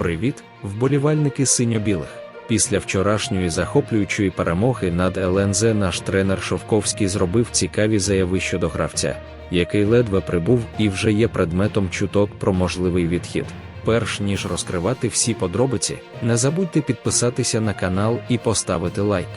Привіт, вболівальники синьо-білих. Після вчорашньої захоплюючої перемоги над ЛНЗ наш тренер Шовковський зробив цікаві заяви щодо гравця, який ледве прибув і вже є предметом чуток про можливий відхід. Перш ніж розкривати всі подробиці, не забудьте підписатися на канал і поставити лайк.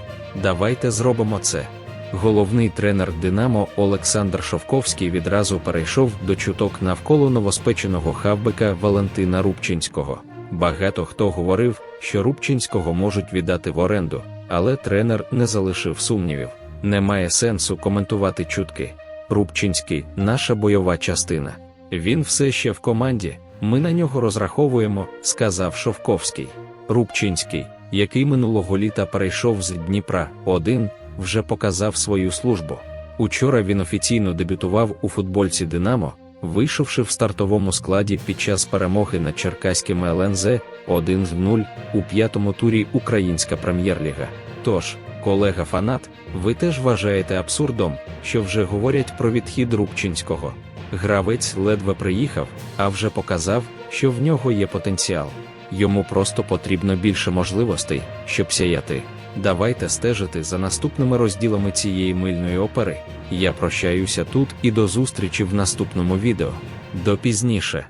Давайте зробимо це. Головний тренер Динамо Олександр Шовковський відразу перейшов до чуток навколо новоспеченого хавбека Валентина Рубчинського. Багато хто говорив, що Рубчинського можуть віддати в оренду, але тренер не залишив сумнівів. Немає сенсу коментувати чутки. Рубчинський наша бойова частина. Він все ще в команді. Ми на нього розраховуємо, сказав Шовковський. Рубчинський, який минулого літа перейшов з Дніпра 1, вже показав свою службу. Учора він офіційно дебютував у футбольці Динамо, вийшовши в стартовому складі під час перемоги над черкаським ЛНЗ 1-0 у п'ятому турі Українська прем'єр-ліга. Тож, колега фанат, ви теж вважаєте абсурдом, що вже говорять про відхід Рубчинського. Гравець ледве приїхав, а вже показав, що в нього є потенціал. Йому просто потрібно більше можливостей, щоб сяяти. Давайте стежити за наступними розділами цієї мильної опери. Я прощаюся тут і до зустрічі в наступному відео. До пізніше.